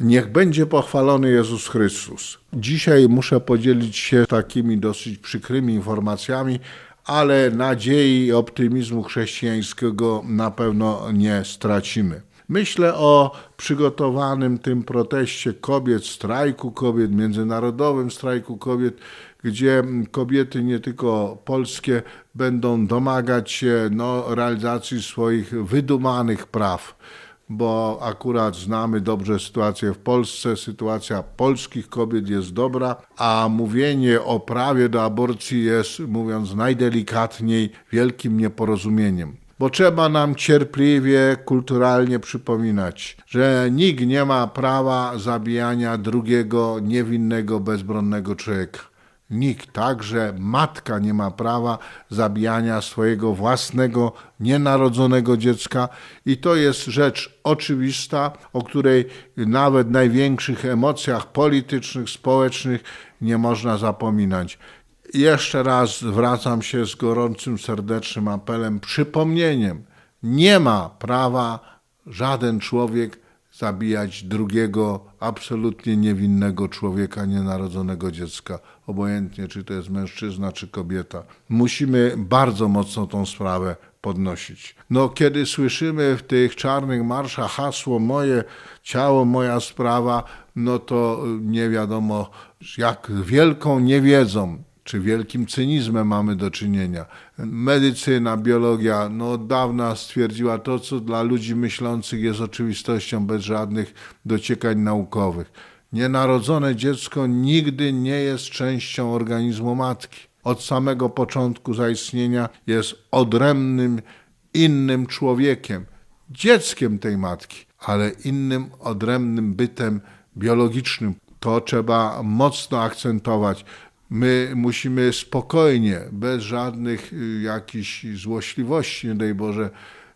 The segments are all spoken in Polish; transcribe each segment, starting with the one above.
Niech będzie pochwalony Jezus Chrystus. Dzisiaj muszę podzielić się takimi dosyć przykrymi informacjami, ale nadziei i optymizmu chrześcijańskiego na pewno nie stracimy. Myślę o przygotowanym tym proteście kobiet, strajku kobiet, międzynarodowym strajku kobiet, gdzie kobiety nie tylko polskie będą domagać się no, realizacji swoich wydumanych praw bo akurat znamy dobrze sytuację w Polsce. Sytuacja polskich kobiet jest dobra, a mówienie o prawie do aborcji jest, mówiąc najdelikatniej, wielkim nieporozumieniem bo trzeba nam cierpliwie, kulturalnie przypominać, że nikt nie ma prawa zabijania drugiego niewinnego, bezbronnego człowieka. Nikt, także matka nie ma prawa zabijania swojego własnego, nienarodzonego dziecka i to jest rzecz oczywista, o której nawet w największych emocjach politycznych, społecznych nie można zapominać. Jeszcze raz zwracam się z gorącym, serdecznym apelem, przypomnieniem. Nie ma prawa żaden człowiek zabijać drugiego, absolutnie niewinnego człowieka, nienarodzonego dziecka, obojętnie czy to jest mężczyzna, czy kobieta. Musimy bardzo mocno tą sprawę podnosić. No, kiedy słyszymy w tych czarnych marszach hasło moje ciało, moja sprawa, no to nie wiadomo, jak wielką niewiedzą czy wielkim cynizmem mamy do czynienia. Medycyna, biologia no od dawna stwierdziła to, co dla ludzi myślących jest oczywistością bez żadnych dociekań naukowych. Nienarodzone dziecko nigdy nie jest częścią organizmu matki. Od samego początku zaistnienia jest odrębnym, innym człowiekiem, dzieckiem tej matki, ale innym, odrębnym bytem biologicznym. To trzeba mocno akcentować. My musimy spokojnie, bez żadnych y, jakichś złośliwości, nie daj Boże,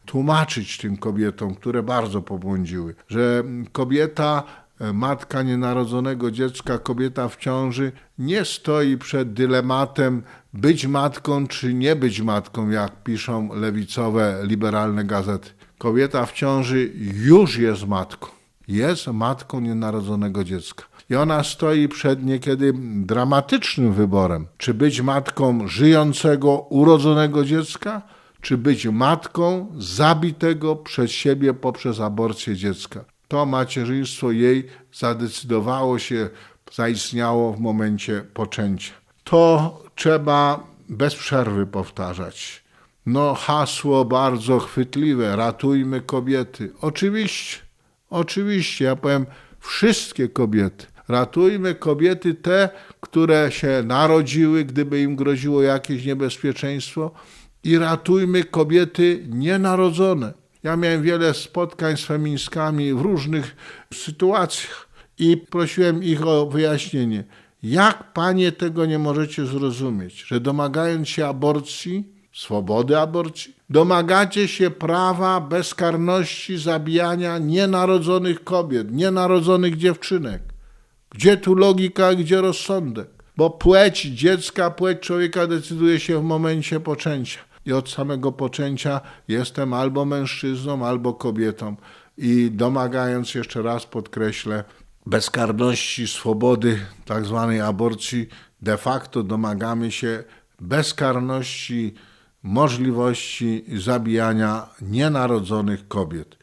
tłumaczyć tym kobietom, które bardzo pobłądziły, że kobieta, e, matka nienarodzonego dziecka, kobieta w ciąży nie stoi przed dylematem być matką czy nie być matką, jak piszą lewicowe, liberalne gazety. Kobieta w ciąży już jest matką. Jest matką nienarodzonego dziecka. I ona stoi przed niekiedy dramatycznym wyborem, czy być matką żyjącego, urodzonego dziecka, czy być matką zabitego przez siebie poprzez aborcję dziecka. To macierzyństwo jej zadecydowało się, zaistniało w momencie poczęcia. To trzeba bez przerwy powtarzać. No, hasło bardzo chwytliwe: ratujmy kobiety. Oczywiście, oczywiście, ja powiem wszystkie kobiety. Ratujmy kobiety te, które się narodziły, gdyby im groziło jakieś niebezpieczeństwo, i ratujmy kobiety nienarodzone. Ja miałem wiele spotkań z feministkami w różnych sytuacjach i prosiłem ich o wyjaśnienie. Jak panie tego nie możecie zrozumieć, że domagając się aborcji, swobody aborcji, domagacie się prawa bezkarności zabijania nienarodzonych kobiet, nienarodzonych dziewczynek? Gdzie tu logika, gdzie rozsądek? Bo płeć dziecka, płeć człowieka decyduje się w momencie poczęcia. I od samego poczęcia jestem albo mężczyzną, albo kobietą. I domagając, jeszcze raz podkreślę, bezkarności, swobody, tak zwanej aborcji, de facto domagamy się bezkarności, możliwości zabijania nienarodzonych kobiet.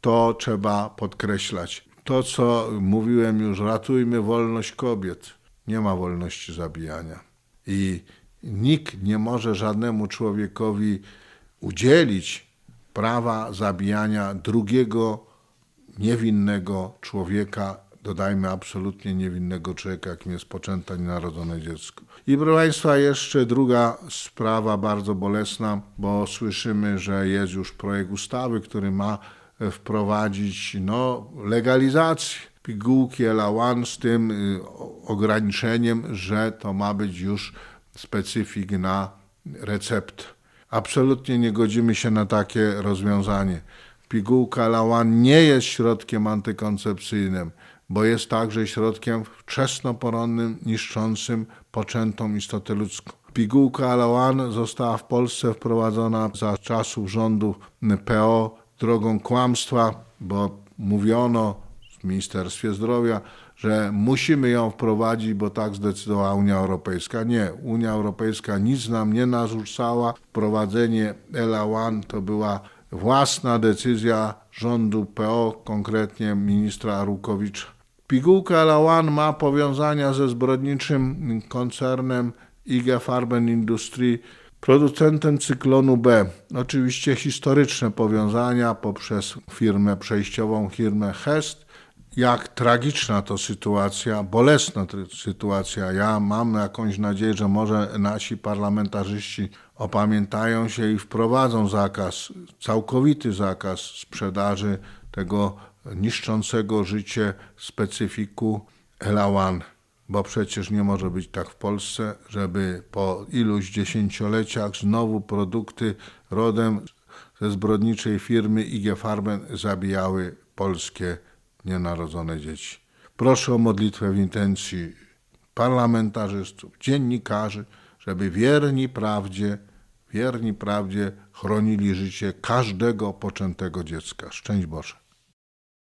To trzeba podkreślać to, co mówiłem już, ratujmy wolność kobiet. Nie ma wolności zabijania. I nikt nie może żadnemu człowiekowi udzielić prawa zabijania drugiego niewinnego człowieka, dodajmy absolutnie niewinnego człowieka, jakim jest poczęte nienarodzone dziecko. I proszę Państwa, jeszcze druga sprawa bardzo bolesna, bo słyszymy, że jest już projekt ustawy, który ma wprowadzić no, legalizację pigułki Elawan z tym y, ograniczeniem, że to ma być już specyfik na recept. Absolutnie nie godzimy się na takie rozwiązanie. Pigułka Elawan nie jest środkiem antykoncepcyjnym, bo jest także środkiem wczesnoporonnym niszczącym poczętą istotę ludzką. Pigułka Elawan została w Polsce wprowadzona za czasów rządu PO drogą kłamstwa, bo mówiono w Ministerstwie Zdrowia, że musimy ją wprowadzić, bo tak zdecydowała Unia Europejska. Nie, Unia Europejska nic nam nie narzucała. Wprowadzenie ELA-1 to była własna decyzja rządu PO, konkretnie ministra Arukowicza. Pigułka ELA-1 ma powiązania ze zbrodniczym koncernem IG Farben Industrie, producentem cyklonu B. Oczywiście historyczne powiązania poprzez firmę przejściową, firmę Hest. Jak tragiczna to sytuacja, bolesna to sytuacja. Ja mam jakąś nadzieję, że może nasi parlamentarzyści opamiętają się i wprowadzą zakaz, całkowity zakaz sprzedaży tego niszczącego życie specyfiku Elawan bo przecież nie może być tak w Polsce, żeby po iluś dziesięcioleciach znowu produkty rodem ze zbrodniczej firmy IG Farben zabijały polskie nienarodzone dzieci. Proszę o modlitwę w intencji parlamentarzystów, dziennikarzy, żeby wierni prawdzie, wierni prawdzie chronili życie każdego poczętego dziecka. Szczęść Boże.